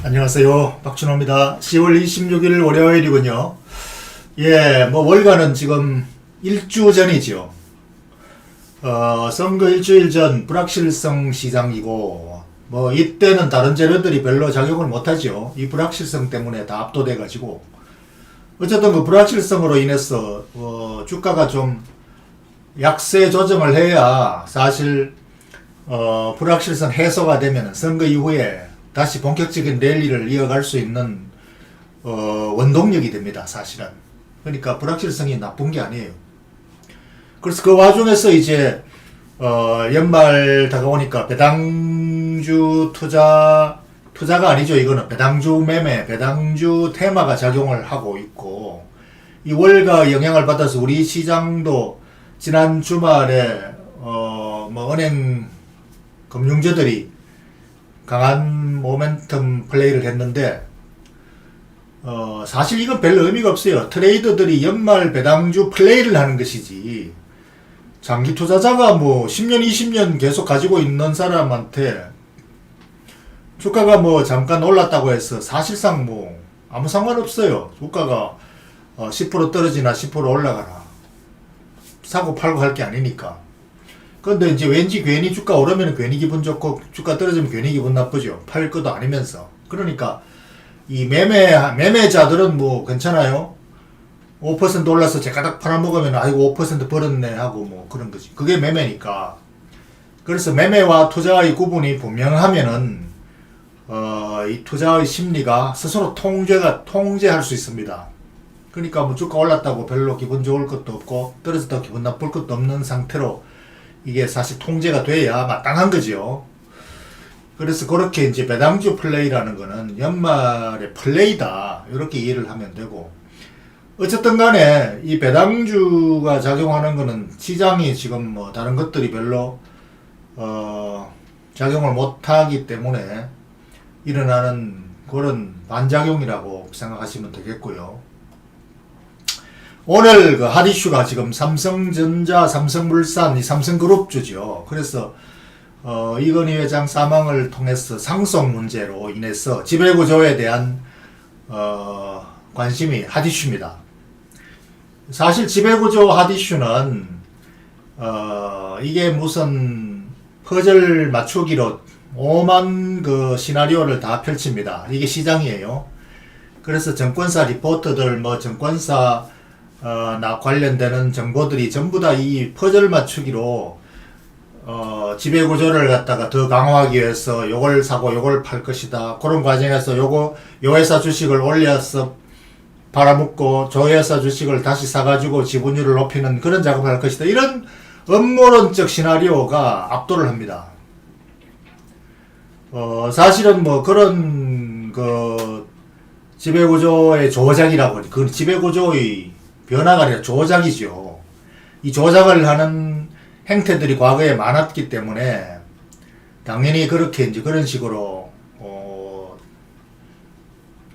안녕하세요. 박준호입니다. 10월 26일 월요일이군요. 예, 뭐 월가는 지금 일주 전이지요. 어, 선거 일주일 전 불확실성 시장이고, 뭐 이때는 다른 재료들이 별로 작용을 못하죠. 이 불확실성 때문에 다 압도돼 가지고. 어쨌든 그 불확실성으로 인해서 어, 주가가 좀 약세 조정을 해야 사실 어, 불확실성 해소가 되면 선거 이후에 다시 본격적인 랠리를 이어갈 수 있는 어, 원동력이 됩니다. 사실은. 그러니까 불확실성이 나쁜 게 아니에요. 그래서 그 와중에서 이제 어, 연말 다가오니까 배당주 투자 투자가 아니죠. 이거는 배당주 매매, 배당주 테마가 작용을 하고 있고 이 월가 영향을 받아서 우리 시장도 지난 주말에 어, 뭐 은행 금융주들이 강한 모멘텀 플레이를 했는데 어, 사실 이건 별 의미가 없어요. 트레이더들이 연말 배당주 플레이를 하는 것이지 장기 투자자가 뭐 10년, 20년 계속 가지고 있는 사람한테 주가가 뭐 잠깐 올랐다고 해서 사실상 뭐 아무 상관없어요. 주가가 어, 10% 떨어지나 10% 올라가나 사고 팔고 할 게 아니니까. 근데 이제 왠지 괜히 주가 오르면 괜히 기분 좋고 주가 떨어지면 괜히 기분 나쁘죠. 팔 것도 아니면서. 그러니까 이 매매 매매자들은 뭐 괜찮아요. 5% 올라서 제가닥 팔아먹으면 아이고 5% 벌었네 하고 뭐 그런 거지. 그게 매매니까. 그래서 매매와 투자의 구분이 분명하면은 어, 이 투자의 심리가 스스로 통제가 통제할 수 있습니다. 그러니까 뭐 주가 올랐다고 별로 기분 좋을 것도 없고 떨어졌다고 기분 나쁠 것도 없는 상태로 이게 사실 통제가 돼야 마땅한 거지요. 그래서 그렇게 이제 배당주 플레이라는 거는 연말의 플레이다. 이렇게 이해를 하면 되고. 어쨌든 간에 이 배당주가 작용하는 거는 시장이 지금 뭐 다른 것들이 별로 어 작용을 못하기 때문에 일어나는 그런 반작용이라고 생각하시면 되겠고요. 오늘 그 핫이슈가 지금 삼성전자, 삼성물산, 이 삼성그룹주죠. 그래서 어, 이건희 회장 사망을 통해서 상속 문제로 인해서 지배구조에 대한 어, 관심이 핫이슈입니다. 사실 지배구조 핫이슈는 어, 이게 무슨 퍼즐 맞추기로 오만 그 시나리오를 다 펼칩니다. 이게 시장이에요. 그래서 정권사 리포터들, 뭐 정권사 어, 나 관련되는 정보들이 전부 다 이 퍼즐 맞추기로 어, 지배 구조를 갖다가 더 강화하기 위해서 요걸 사고 요걸 팔 것이다. 그런 과정에서 요거 요 회사 주식을 올려서 팔아먹고 저 회사 주식을 다시 사가지고 지분율을 높이는 그런 작업을 할 것이다. 이런 음모론적 시나리오가 압도를 합니다. 어, 사실은 뭐 그런 그 지배구조의 조작이라고 그 지배구조의 변화가 아니라 조작이죠. 이 조작을 하는 행태들이 과거에 많았기 때문에 당연히 그렇게 이제 그런 식으로 어,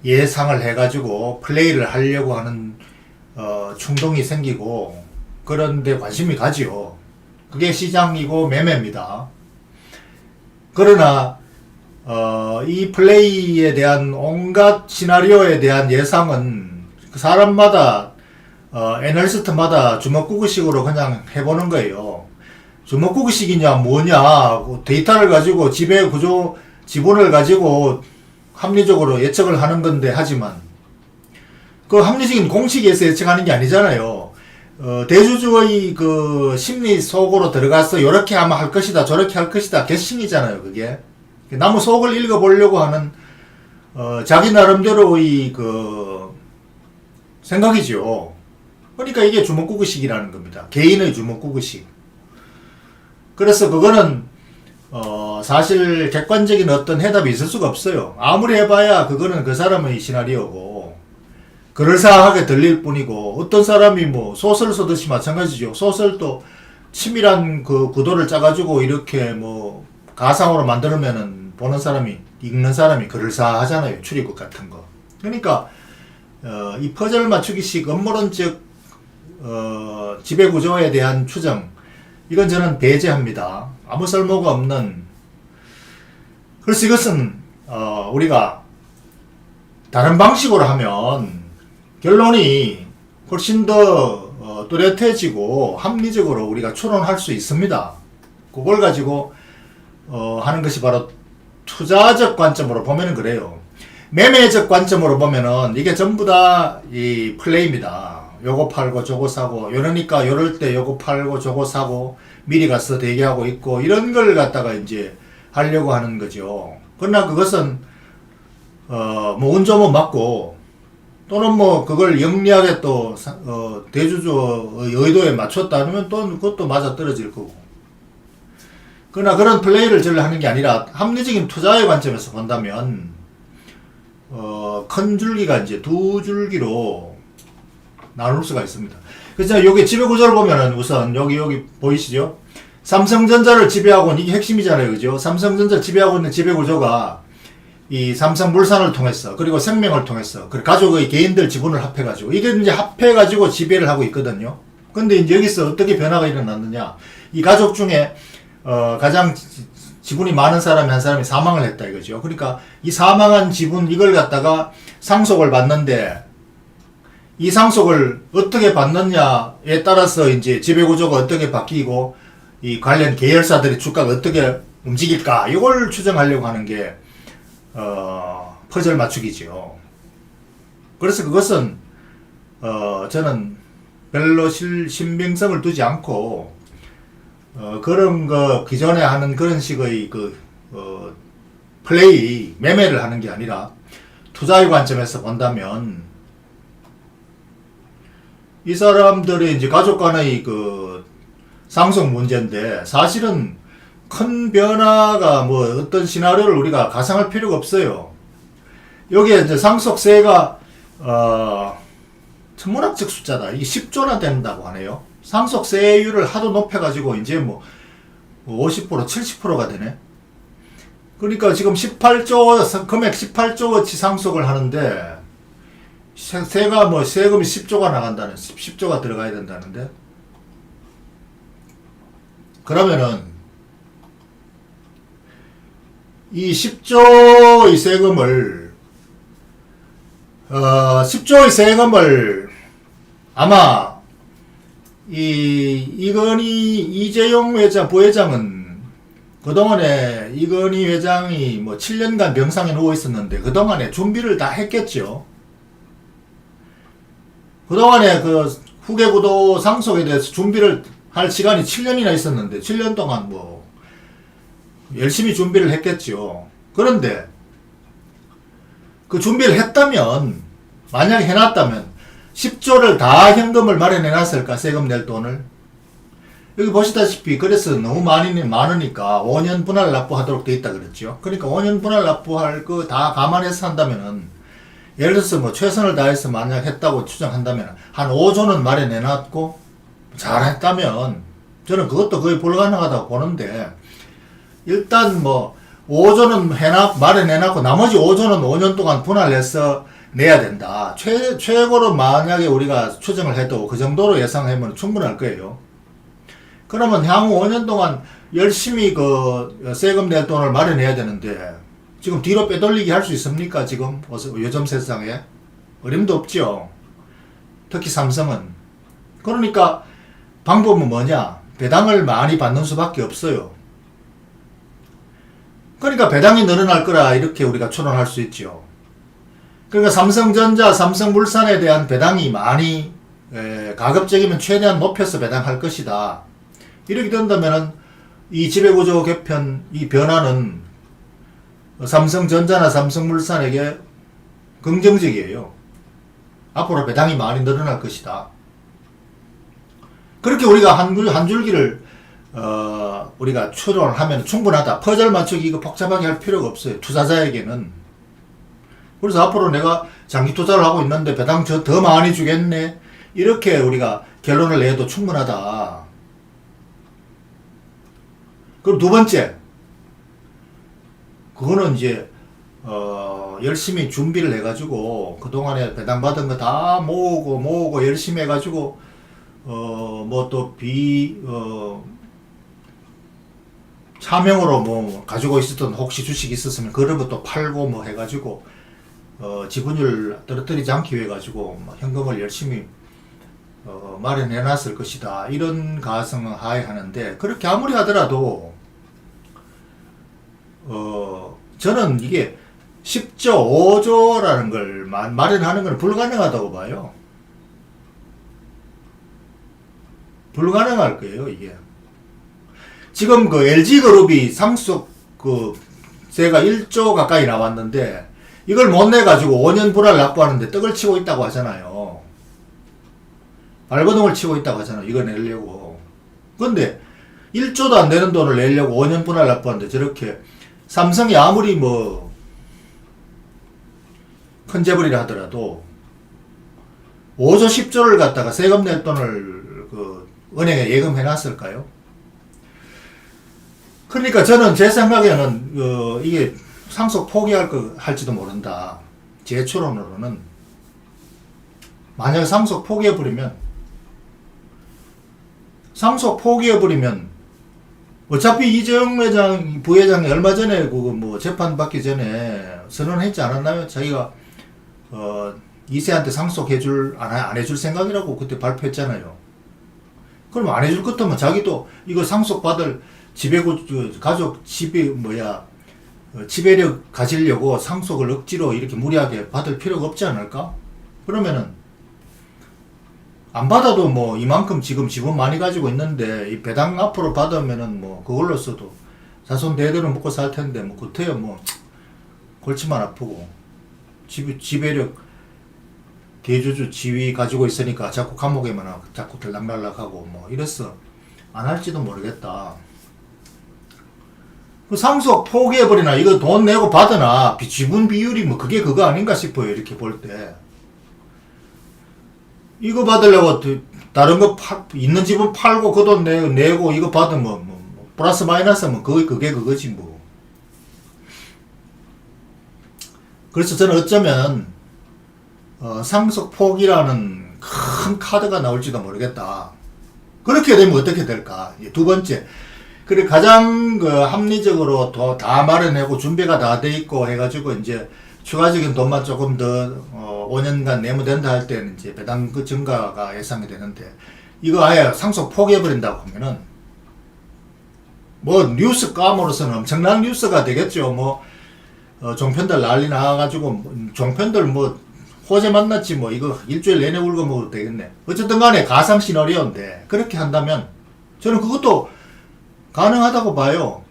예상을 해가지고 플레이를 하려고 하는 어, 충동이 생기고 그런데 관심이 가지요. 그게 시장이고 매매입니다. 그러나 어, 이 플레이에 대한 온갖 시나리오에 대한 예상은 그 사람마다 어, 애널리스트마다 주먹구구식으로 그냥 해보는 거예요. 주먹구구식이냐 뭐냐 그 데이터를 가지고 지배 구조 지분을 가지고 합리적으로 예측을 하는 건데 하지만 그 합리적인 공식에서 예측하는 게 아니잖아요. 어, 대주주의 그 심리 속으로 들어가서 이렇게 하면 할 것이다 저렇게 할 것이다 개싱이잖아요 그게 나무 속을 읽어보려고 하는 어, 자기 나름대로의 그 생각이죠. 그러니까 이게 주먹구구식이라는 겁니다. 개인의 주먹구구식. 그래서 그거는 어, 사실 객관적인 어떤 해답이 있을 수가 없어요. 아무리 해봐야 그거는 그 사람의 시나리오고 그럴싸하게 들릴 뿐이고 어떤 사람이 뭐 소설 쓰듯이 마찬가지죠. 소설도 치밀한 그 구도를 짜가지고 이렇게 뭐 가상으로 만들면은 보는 사람이 읽는 사람이 그럴싸하잖아요. 출입국 같은 거. 그러니까 어, 이 퍼즐 맞추기식 음모론적 어, 지배 구조에 대한 추정 이건 저는 배제합니다. 아무 쓸모가 없는 그래서 이것은 어, 우리가 다른 방식으로 하면 결론이 훨씬 더 어, 뚜렷해지고 합리적으로 우리가 추론할 수 있습니다. 그걸 가지고 어, 하는 것이 바로 투자적 관점으로 보면은 그래요. 매매적 관점으로 보면은 이게 전부 다 이 플레이입니다. 요거 팔고 저거 사고 이러니까 요럴 때 요거 팔고 저거 사고 미리 가서 대기하고 있고 이런 걸 갖다가 이제 하려고 하는 거죠. 그러나 그것은 어뭐 운조면 맞고 또는 뭐 그걸 영리하게 또 사- 어, 대주주의 의도에 맞췄다 하면 또 그것도 맞아 떨어질 거고. 그러나 그런 플레이를 저를 하는 게 아니라 합리적인 투자의 관점에서 본다면 어, 큰 줄기가 이제 두 줄기로 나눌 수가 있습니다. 그래서 여기 지배 구조를 보면은 우선 여기 여기 보이시죠? 삼성전자를 지배하고 있는 이게 핵심이잖아요, 그죠? 삼성전자를 지배하고 있는 지배 구조가 이 삼성물산을 통해서 그리고 생명을 통해서 그 가족의 개인들 지분을 합해 가지고 이게 이제 합해 가지고 지배를 하고 있거든요. 근데 이제 여기서 어떻게 변화가 일어났느냐? 이 가족 중에 어, 가장 지- 지분이 많은 사람이 한 사람이 사망을 했다 이거죠. 그러니까 이 사망한 지분 이걸 갖다가 상속을 받는데 이 상속을 어떻게 받느냐에 따라서 이제 지배 구조가 어떻게 바뀌고 이 관련 계열사들의 주가가 어떻게 움직일까 이걸 추정하려고 하는 게 어, 퍼즐 맞추기죠. 그래서 그것은 어, 저는 별로 실, 신빙성을 두지 않고 어, 그런 거 기존에 하는 그런 식의 그 어, 플레이 매매를 하는 게 아니라 투자의 관점에서 본다면 이 사람들의 이제 가족 간의 그 상속 문제인데 사실은 큰 변화가 뭐 어떤 시나리오를 우리가 가상할 필요가 없어요. 여기에 이제 상속세가 어 천문학적 숫자다. 이게 10조나 된다고 하네요. 상속세율을 하도 높여가지고 이제 뭐 50% 70%가 되네. 그러니까 지금 18조 금액 18조어치 상속을 하는데 세- 세가 뭐 세금이 10조가 나간다는 10, 조가 들어가야 된다는데 그러면은 이 10조의 세금을 어 10조의 세금을 아마 이 이건희 이재용 회장 부회장은 그동안에 이건희 회장이 뭐 7년간 병상에 누워 있었는데 그동안에 준비를 다 했겠죠. 그동안에 그 후계구도 상속에 대해서 준비를 할 시간이 7년이나 있었는데 7년 동안 뭐 열심히 준비를 했겠죠. 그런데 그 준비를 했다면 만약에 해놨다면 10조를 다 현금을 마련해 놨을까 세금 낼 돈을 여기 보시다시피 그래서 너무 많이 많으니까 5년 분할 납부하도록 돼 있다 그랬죠. 그러니까 5년 분할 납부할 거 다 감안해서 한다면은 예를 들어서 뭐 최선을 다해서 만약 했다고 추정한다면 한 5조는 마련해 놨고 잘했다면 저는 그것도 거의 불가능하다고 보는데 일단 뭐 5조는 해놨 마련해 놨고 나머지 5조는 5년 동안 분할해서 내야 된다. 최 최고로 만약에 우리가 추정을 해도 그 정도로 예상하면 충분할 거예요. 그러면 향후 5년 동안 열심히 그 세금 낼 돈을 마련해야 되는데 지금 뒤로 빼돌리기 할 수 있습니까? 지금 요즘 세상에 어림도 없죠. 특히 삼성은 그러니까 방법은 뭐냐? 배당을 많이 받는 수밖에 없어요. 그러니까 배당이 늘어날 거라 이렇게 우리가 추론할 수 있죠. 그러니까 삼성전자, 삼성물산에 대한 배당이 많이 에, 가급적이면 최대한 높여서 배당할 것이다. 이렇게 된다면은 이 지배구조 개편 이 변화는 삼성전자나 삼성물산에게 긍정적이에요. 앞으로 배당이 많이 늘어날 것이다. 그렇게 우리가 한, 줄- 한 줄기를 어, 우리가 추론을 하면 충분하다. 퍼즐 맞추기 이거 복잡하게 할 필요가 없어요. 투자자에게는. 그래서 앞으로 내가 장기 투자를 하고 있는데 배당 저 더 많이 주겠네. 이렇게 우리가 결론을 내도 충분하다. 그럼 두 번째. 그거는 이제 어, 열심히 준비를 해가지고 그동안에 배당받은 거 다 모으고 모으고 열심히 해가지고 어, 뭐 또 비, 어, 차명으로 뭐 가지고 있었던 혹시 주식이 있었으면 그런 것도 팔고 뭐 해가지고 어, 지분율 떨어뜨리지 않기 위해 가지고 막 현금을 열심히 어, 마련해 놨을 것이다. 이런 가정을 하에 하는데 그렇게 아무리 하더라도 어, 저는 이게 10조, 5조라는 걸 마- 마련하는 건 불가능하다고 봐요. 불가능할 거예요, 이게. 지금 그 LG그룹이 상속 그 세가 1조 가까이 나왔는데 이걸 못 내가지고 5년 불화를 납부하는데 떡을 치고 있다고 하잖아요. 발버둥을 치고 있다고 하잖아요. 이거 내려고. 근데 1조도 안 되는 돈을 내려고 5년 분할 납부하는데 저렇게 삼성이 아무리 뭐 큰 재벌이라 하더라도 5조 10조를 갖다가 세금 낼 돈을 그 은행에 예금해 놨을까요? 그러니까 저는 제 생각에는 어, 이게 상속 포기할 거 할지도 모른다. 제 추론으로는 만약 상속 포기해 버리면 상속 포기해 버리면 어차피 이재용 회장 부회장이 얼마 전에 그거 뭐 재판 받기 전에 선언했지 않았나요? 자기가 어 이세한테 상속해줄 안, 해- 안 해줄 생각이라고 그때 발표했잖아요. 그럼 안 해줄 것 같으면 자기도 이거 상속받을 지배구 그 가족 지배 뭐야 어, 지배력 가지려고 상속을 억지로 이렇게 무리하게 받을 필요가 없지 않을까? 그러면은 안 받아도 뭐 이만큼 지금 지분 많이 가지고 있는데 이 배당 앞으로 받으면은 뭐 그걸로 써도 자손 대대로 먹고 살 텐데 뭐 그때야 뭐 골치만 아프고 지, 지배력 대주주 지위 가지고 있으니까 자꾸 감옥에만 하고 자꾸 들락날락하고 뭐 이랬어 안 할지도 모르겠다. 그 상속 포기해버리나 이거 돈 내고 받으나 비- 지분 비율이 뭐 그게 그거 아닌가 싶어요 이렇게 볼 때. 이거 받으려고 또 다른 거 파, 있는 집은 팔고 그 돈 내고 이거 받으면 뭐, 뭐 플러스 마이너스 뭐 그게 그게 그거지 뭐. 그래서 저는 어쩌면 어, 상속 포기라는 큰 카드가 나올지도 모르겠다. 그렇게 되면 어떻게 될까? 이두 번째. 그래 가장 그 합리적으로 더 다 마련하고 준비가 다 돼 있고 해가지고 이제 추가적인 돈만 조금 더 어, 5년간 내무된다 할 때는 이제 배당 그 증가가 예상이 되는데 이거 아예 상속 포기해버린다고 하면은 뭐 뉴스 감으로서는 엄청난 뉴스가 되겠죠. 뭐 어, 종편들 난리 나가지고 뭐, 종편들 뭐 호재 만났지 뭐 이거 일주일 내내 울고 먹어도 되겠네. 어쨌든 간에 가상 시나리오인데 그렇게 한다면 저는 그것도 가능하다고 봐요.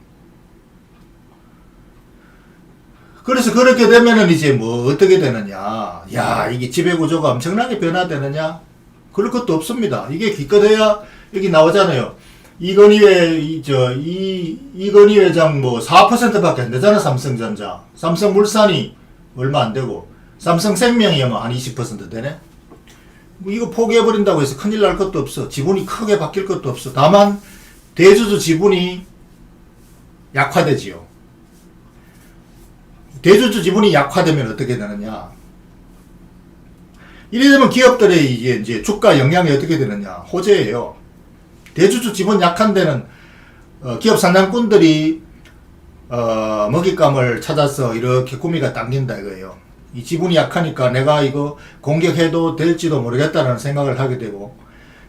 그래서 그렇게 되면은 이제 뭐 어떻게 되느냐. 야, 이게 지배구조가 엄청나게 변화되느냐? 그럴 것도 없습니다. 이게 기껏해야 여기 나오잖아요. 이건희 이, 저, 이, 이건희 회장 뭐 4%밖에 안 되잖아, 삼성전자. 삼성물산이 얼마 안 되고, 삼성생명이 뭐한20% 되네? 뭐 이거 포기해버린다고 해서 큰일 날 것도 없어. 지분이 크게 바뀔 것도 없어. 다만, 대주주 지분이 약화되지요. 대주주 지분이 약화되면 어떻게 되느냐? 이래 되면 기업들의 이게 이제 주가 영향이 어떻게 되느냐? 호재예요. 대주주 지분 약한 데는 어, 기업 상장꾼들이 어, 먹잇감을 찾아서 이렇게 구미가 당긴다 이거예요. 이 지분이 약하니까 내가 이거 공격해도 될지도 모르겠다는 생각을 하게 되고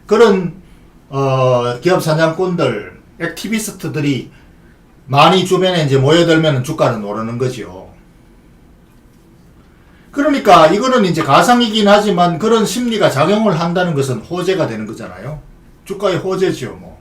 그런 어, 기업 사장꾼들, 액티비스트들이 많이 주변에 이제 모여들면 주가는 오르는 거죠. 그러니까 이거는 이제 가상이긴 하지만 그런 심리가 작용을 한다는 것은 호재가 되는 거잖아요. 주가의 호재죠, 뭐.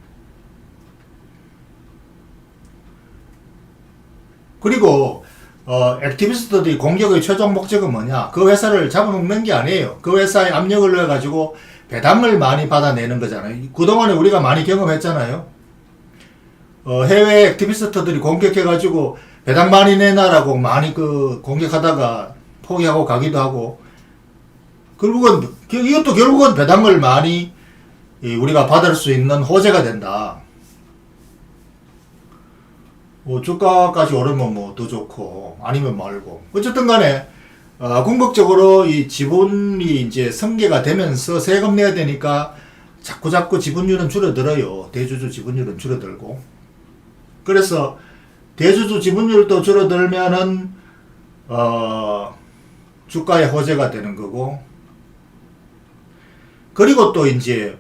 그리고 어, 액티비스트들이 공격의 최종 목적은 뭐냐? 그 회사를 잡아먹는 게 아니에요. 그 회사에 압력을 넣어가지고 배당을 많이 받아내는 거잖아요. 그동안에 우리가 많이 경험했잖아요. 어, 해외 액티비스트들이 공격해가지고 배당 많이 내놔라고 많이 그 공격하다가 포기하고 가기도 하고. 결국은 그- 이것도 결국은 배당을 많이 이, 우리가 받을 수 있는 호재가 된다. 뭐 주가까지 오르면 뭐 더 좋고 아니면 말고. 어쨌든 간에 어, 궁극적으로 이 지분이 이제 승계가 되면서 세금 내야 되니까 자꾸 자꾸 지분율은 줄어들어요. 대주주 지분율은 줄어들고. 그래서 대주주 지분율도 줄어들면은 어 주가의 호재가 되는 거고 그리고 또 이제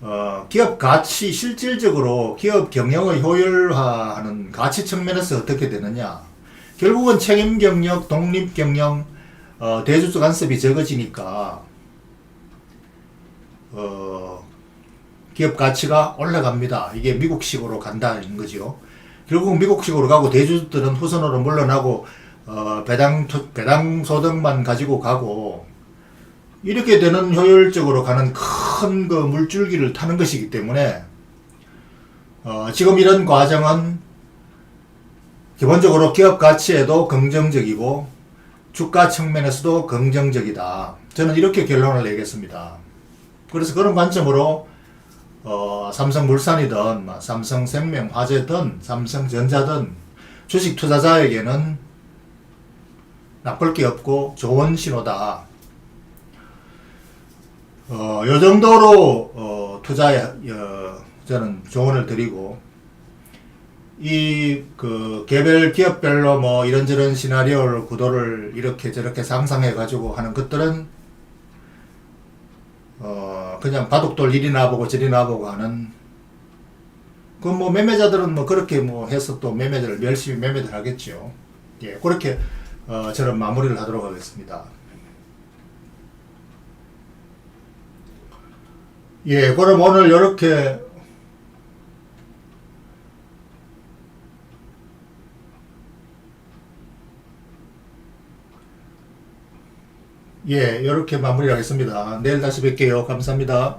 어, 기업 가치 실질적으로 기업 경영의 효율화하는 가치 측면에서 어떻게 되느냐 결국은 책임 경영, 독립 경영, 어, 대주주 간섭이 적어지니까 어, 기업 가치가 올라갑니다. 이게 미국식으로 간다는 거죠. 결국 미국식으로 가고 대주주들은 후선으로 물러나고 어, 배당 투- 배당 소득만 가지고 가고 이렇게 되는 효율적으로 가는 큰 그 물줄기를 타는 것이기 때문에 어, 지금 이런 과정은 기본적으로 기업 가치에도 긍정적이고 주가 측면에서도 긍정적이다. 저는 이렇게 결론을 내겠습니다. 그래서 그런 관점으로 어, 삼성물산이든 뭐 삼성생명 화재든 삼성전자든 주식 투자자에게는 나쁠 게 없고 좋은 신호다. 어, 요 정도로 어, 투자에 어, 저는 조언을 드리고 이 그 개별 기업별로 뭐 이런저런 시나리오를 구도를 이렇게 저렇게 상상해 가지고 하는 것들은 어 그냥 바둑돌 이리 나보고 저리 나 보고 하는 그 뭐 매매자들은 뭐 그렇게 뭐 해서 또 매매를 열심히 매매를 하겠죠. 예, 그렇게 어 저는 마무리를 하도록 하겠습니다. 예, 그럼 오늘 이렇게 예, 이렇게 마무리하겠습니다. 내일 다시 뵐게요. 감사합니다.